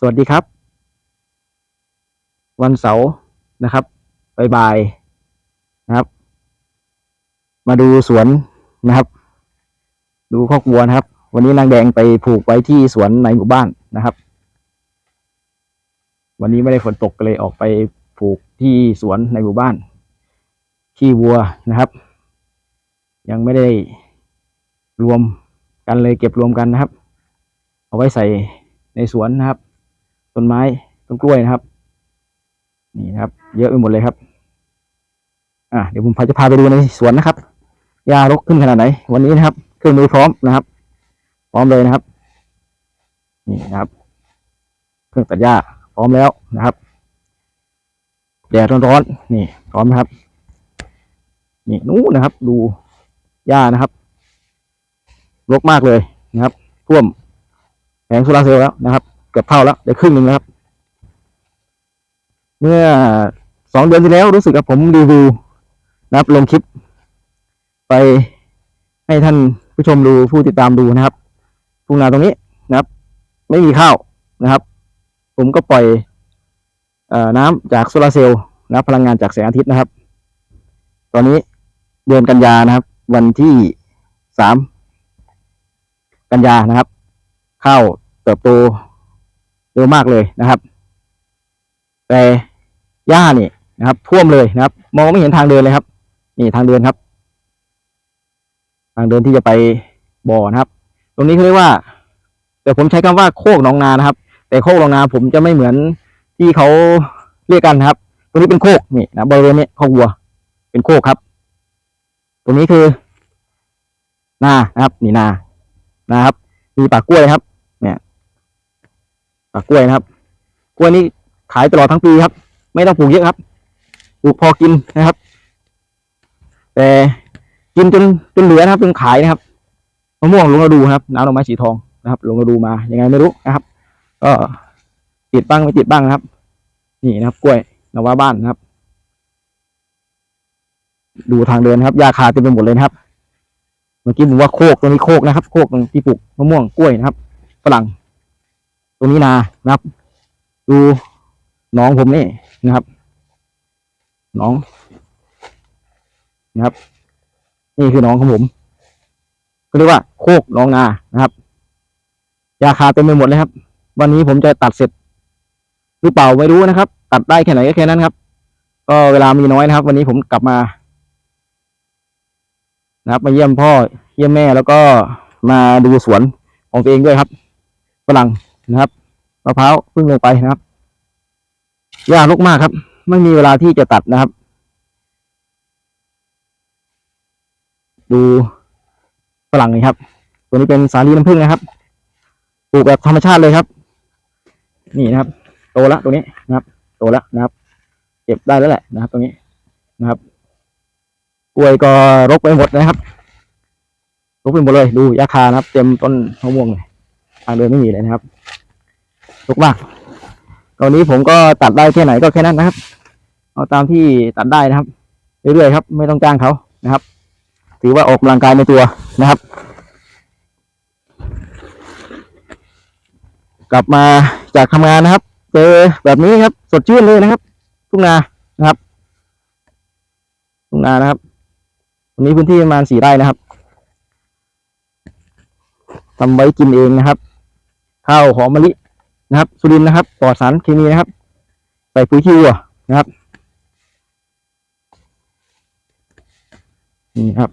สวัสดีครับ วันเสาร์นะครับบ่ายๆนะครับ มาดูสวนนะครับ ดูคอกวัวนะครับ วันนี้นางแดงไปผูกไว้ที่สวนในหมู่บ้านนะครับ วันนี้ไม่ได้ฝนตกก็เลยออกไปผูกที่สวนในหมู่บ้าน ขี้วัวนะครับ ยังไม่ได้รวมกันเลยเก็บรวมกันนะครับ เอาไว้ใส่ในสวนนะครับ ต้นไม้ต้นกล้วยนะครับ นี่นะครับ เยอะไปหมดเลยครับ อะเดี๋ยวผมพาจะพาไปดูในสวนนะครับหญ้ารกขึ้นขนาดไหน วันนี้นะครับ เครื่องมือพร้อมนะครับ พร้อมเลยนะครับ นี่นะครับ เครื่องตัดหญ้าพร้อมแล้วนะครับแดดร้อนๆนี่ พร้อมนะครับ นี่นู้นนะครับ ดูหญ้านะครับรกมากเลยนะครับท่วมแผงโซลาร์เซลล์แล้วนะครับ กือบเท่าแล้วได้ครึ่งหนึ่งแล้วครับ เมื่อสองเดือนที่แล้วรู้สึกว่าผมรีวิวนะครับลงคลิป ไปให้ท่านผู้ชมดูผู้ติดตามดูนะครับทุ่งนาตรงนี้นะครับ ไม่มีข้าวนะครับ ผมก็ปล่อยอน้ำจากโซลาร์เซลล์นะพลังงานจากแสงอาทิตย์นะครับ ตอนนี้เดือนกันยานะครับ วันที่สามกันยานะครับ ข้าวเติบโต เร็วมากเลยนะครับ แต่หญ้านี่นะครับท่วมเลยนะครับ มองไม่เห็นทางเดินเลยครับ นี่ทางเดินครับ ทางเดินที่จะไปบ่อนะครับ ตรงนี้เขาเรียกว่า แต่ผมใช้คำว่าโคกหนองนานะครับ แต่โคกหนองนาผมจะไม่เหมือนที่เขาเรียกกันนะครับ ตรงนี้เป็นโคกนี่นะบริเวณนี้โคกวัว เป็นโคกครับ ตรงนี้คือ นานะครับ นี่นานะครับ มีป่ากล้วยครับ กล้วยนะครับ กล้วยนี้ขายตลอดทั้งปีครับ ไม่ต้องปลูกเยอะครับปลูกพอกินนะครับ แต่กินจนจนเหลือนะครับจนขายนะครับมะม่วงลงฤดูนครับน้ำดอกไม้สีทองนะครับลงฤดูมายังไงไม่รู้นะครับ ก็ติดบ้างไม่ติดบ้างนะครับ นี่นะครับ กล้วยนว่าบ้านนะครับ ดูทางเดินครับหญ้าคาเต็มไปหมดเลยนะครับ เมื่อกี้ผมว่าโคกตรงนี้โคกนะครับ โคกตรงที่ปลูกมะม่วงกล้วยนะครับฝรั่ง ตรงนี้นานะครับ ดูน้องผมนี่นะครับ น้องนะครับ นี่คือน้องของผม ก็เรียกว่าโคกน้องนานะครับยาคาเต็มไปหมดเลยครับ วันนี้ผมจะตัดเสร็จหรือเปล่าไม่รู้นะครับ ตัดได้แค่ไหนก็แค่นั้นครับ ก็เวลามีน้อยนะครับ วันนี้ผมกลับมา นะครับ มาเยี่ยมพ่อเยี่ยมแม่แล้วก็มาดูสวนของตัวเองด้วยครับฝรั่ง นะครับมะพร้าวเพิ่งลงไปนะครับยากลกมากครับ ไม่มีเวลาที่จะตัดนะครับ ดูฝรั่งนี่ครับ ตัวนี้เป็นสาลีน้ำผึ้งนะครับปลูกแบบธรรมชาติเลยครับ นี่นะครับ โตแล้วตัวนี้นะครับ โตแล้วนะครับ เก็บได้แล้วแหละนะครับ ตรงนี้นะครับกล้วยก็รกไปหมดนะครับรกไปหมดเลย ดูยาคานะครับ เต็มต้นมะม่วงเลยทางเดินไม่มีเลยนะครับ รกมากตอนนี้ผมก็ตัดได้แค่ไหนก็แค่นั้นนะครับ เอาตามที่ตัดได้นะครับ เรื่อยๆครับ ไม่ต้องจ้างเขานะครับ ถือว่าออกกำลังกายในตัวนะครับ กลับมาจากทำงานนะครับ เจอแบบนี้ครับ สดชื่นเลยนะครับ ทุ่งนานะครับ ทุ่งนานะครับวันนี้พื้นที่ประมาณสี่ไร่นะครับทำไว้กินเองนะครับ ข้าวหอมมะลิ นะครับสุรินนะครับปลอดสารเคมีนะครับ ใส่ปุ๋ยขี้วัวนะครับนี่ครับ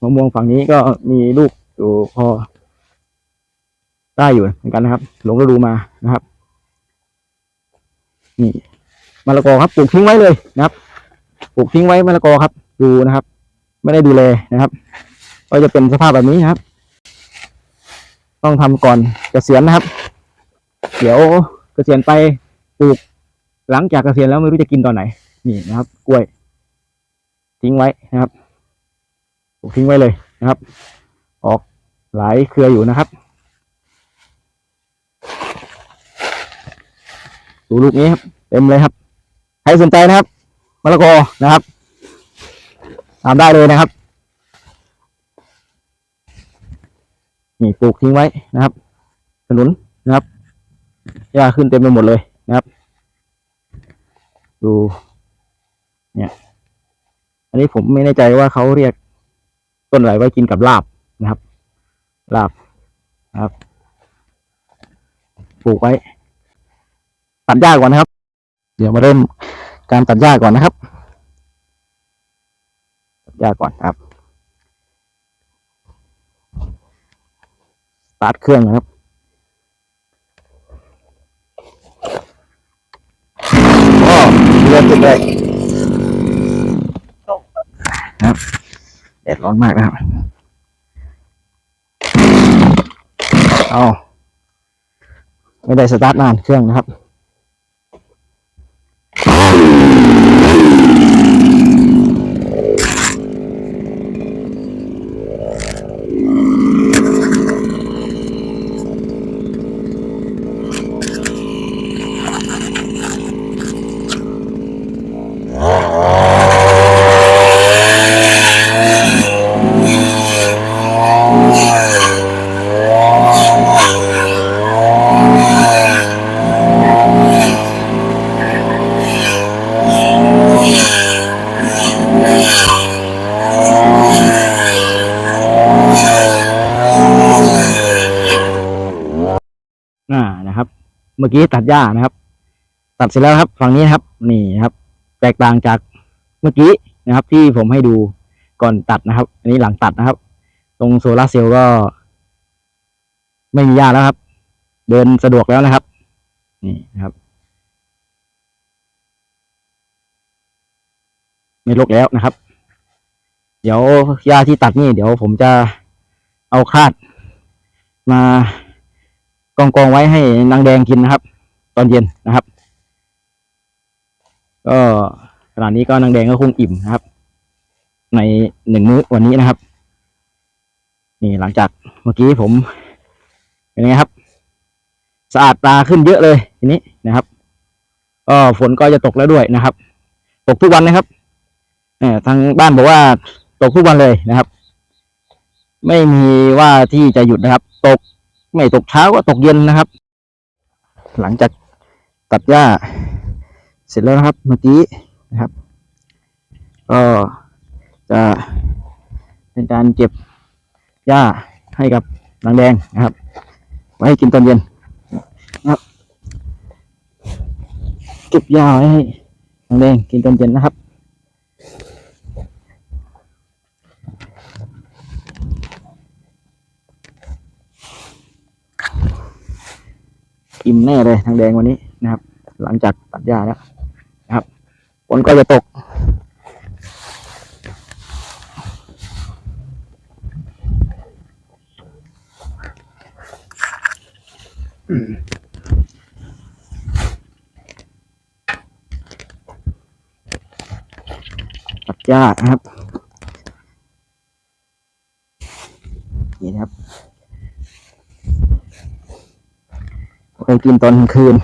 มะม่วงฝั่งนี้ก็มีลูกอยู่พอได้อยู่เหมือนกันนะครับ หลงฤดูมานะครับ นี่มะละกอครับปลูกทิ้งไว้เลยนะครับปลูกทิ้งไว้มะละกอครับ ดูนะครับ ไม่ได้ดูแลนะครับ ก็จะเป็นสภาพแบบนี้นะครับ ต้องทำก่อนเกษียณนะครับ เดี๋ยวเกษียณไปปลูก หลังจากเกษียณแล้วไม่รู้จะกินตอนไหน นี่นะครับ กล้วย ทิ้งไว้นะครับปลูกทิ้งไว้เลยนะครับ ออกหลายเครืออยู่นะครับ ดูลูกนี้ครับ เต็มเลยครับ ใครสนใจนะครับมะละกอนะครับตามได้เลยนะครับ นี่ปลูกทิ้งไว้นะครับถนนนะครับ หญ้าขึ้นเต็มไปหมดเลยนะครับ ดู เนี่ย อันนี้ผมไม่แน่ใจว่าเขาเรียกต้นอะไรไว้กินกับลาบนะครับ ลาบนะครับ ปลูกไว้ ตัดหญ้าก่อนนะครับ เดี๋ยวมาเริ่มการตัดหญ้าก่อนนะครับ ตัดหญ้าก่อนครับตาร์ทเครื่องนะครับโอ้เริ่มติ ดเลยครับแดดร้อนมากนะครับ เอาไม่ได้สตาร์ทนานเครื่องนะครับ อ่านะครับ เมื่อกี้ตัดหญ้านะครับ ตัดเสร็จแล้วครับ ฝั่งนี้นครับ นี่ครับ แตกต่างจากเมื่อกี้นะครับ ที่ผมให้ดูก่อนตัดนะครับ อันนี้หลังตัดนะครับ ตรงโซลาร์เซลล์ก็ ไม่มีหญ้าแล้วครับ เดินสะดวกแล้วนะครับ นี่นะครับ ไม่รกแล้วนะครับ เดี๋ยวหญ้าที่ตัดนี่ เดี๋ยวผมจะเอาคาดมา กองกองๆไว้ให้นางแดงกินนะครับ ตอนเย็นนะครับ ก็ขณะนี้ก็นางแดงก็คงอิ่มนะครับ ในหนึ่งมื้อวันนี้นะครับ นี่หลังจากเมื่อกี้ผมเป็นไงครับสะอาดตาขึ้นเยอะเลยทีนี้นะครับก็ฝนก็จะตกแล้วด้วยนะครับ ตกทุกวันนะครับเออทางบ้านบอกว่าตกทุกวันเลยนะครับ ไม่มีว่าที่จะหยุดนะครับ ตก ไม่ตกเช้าก็ตกเย็นนะครับ หลังจากตัดหญ้า เสร็จแล้วนะครับเมื่อกี้นะครับ ก็จะเป็นการเก็บหญ้าให้กับนางแดงนะครับ ไว้ให้กินตอนเย็นนะครับ เก็บหญ้าไว้ให้นางแดงกินตอนเย็นนะครับ อิ่มแน่เลยทางแดงวันนี้นะครับ หลังจากตัดหญ้าแล้วนะครับฝนก็จะตก ตัดหญ้านะครับ นี่นะครับ ไปกินตอนกลางคืน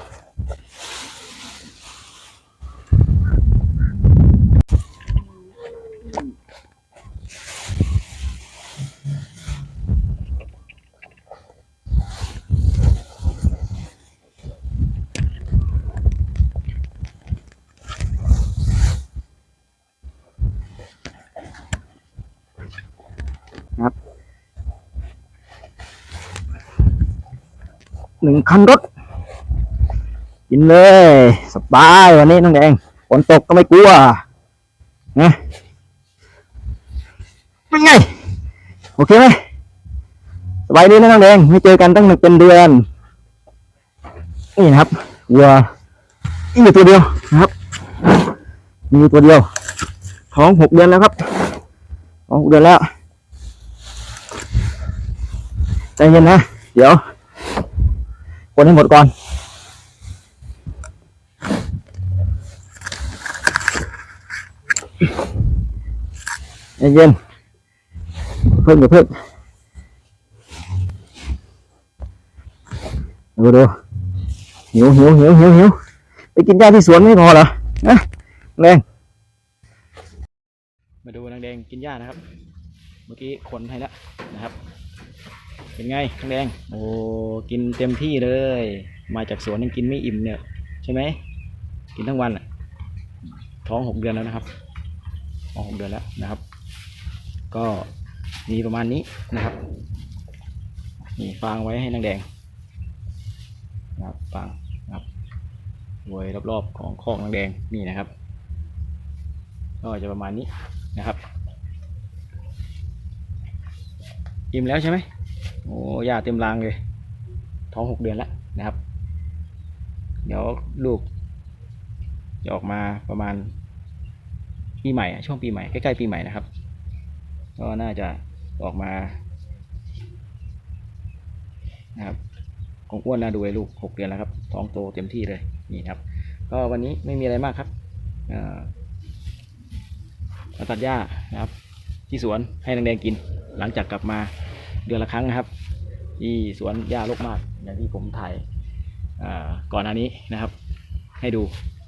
ครับหนึ่งคันรถ กินเลย สบายวันนี้น้องแดงฝนตกก็ไม่กลัวนะเป็นไง โอเคไหมสบายดีนะน้องแดงไม่เจอกันตั้งเป็นเดือนนี่นะครับวัวอีกอยู่ตัวเดียวนะครับ มีตัวเดียว ท้องหกเดือนแล้วครับท้องหกเดือนแล้วใจเย็นนะ เดี๋ยวคนให้หมดก่อน เย็นเพิ่มเดี๋ยวเพิ่มดูดูหิวหิวหิวหิวหิวไปกินหญ้าที่สวนไม่พอเหรอนะแดงมาดูนางแดงกินหญ้านะครับ เมื่อกี้คนให้แล้วนะครับ เป็นไงนางแดง โอ้กินเต็มที่เลย มาจากสวนยังกินไม่อิ่มเนี่ย ใช่ไหมกินทั้งวันอะท้องหกเดือนแล้วนะครับท้องหกเดือนแล้วนะครับ ก็มีประมาณนี้นะครับ นี่ฟางไว้ให้นางแดงนะครับฟางนะครับไว้รอบๆของคอกนางแดงนี่นะครับ ก็จะประมาณนี้นะครับอิ่มแล้วใช่ไหมโอ้ยาเต็มรางเลย ท้องหกเดือนแล้วนะครับ เดี๋ยวลูกจะออกมาประมาณปีใหม่อะช่วงปีใหม่ใกล้ๆปีใหม่นะครับ ก็น่าจะออกมานะครับคงอ้วนน่าดูเลยลูกหกเดือนแล้วครับ ท้องโตเต็มที่เลยนี่ครับ ก็วันนี้ไม่มีอะไรมากครับเอ่อมาตัดหญ้านะครับ ที่สวนให้นางแดงกิน หลังจากกลับมาเดือนละครั้งนะครับ ที่สวนหญ้ารกมากอย่างที่ผมถ่ายก่อนหน้านี้นะครับ ให้ดู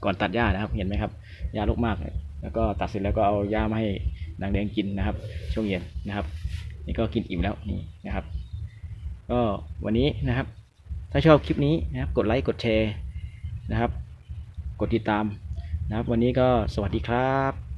ก่อนตัดหญ้านะครับเห็นไหมครับหญ้ารกมาก แล้วก็ตัดเสร็จแล้วก็เอาหญ้ามาให้ นางแดงกินนะครับ ช่วงเย็นนะครับ นี่ก็กินอิ่มแล้วนี่นะครับ ก็วันนี้นะครับ ถ้าชอบคลิปนี้นะครับ กดไลค์กดแชร์นะครับ กดติดตามนะครับ วันนี้ก็สวัสดีครับ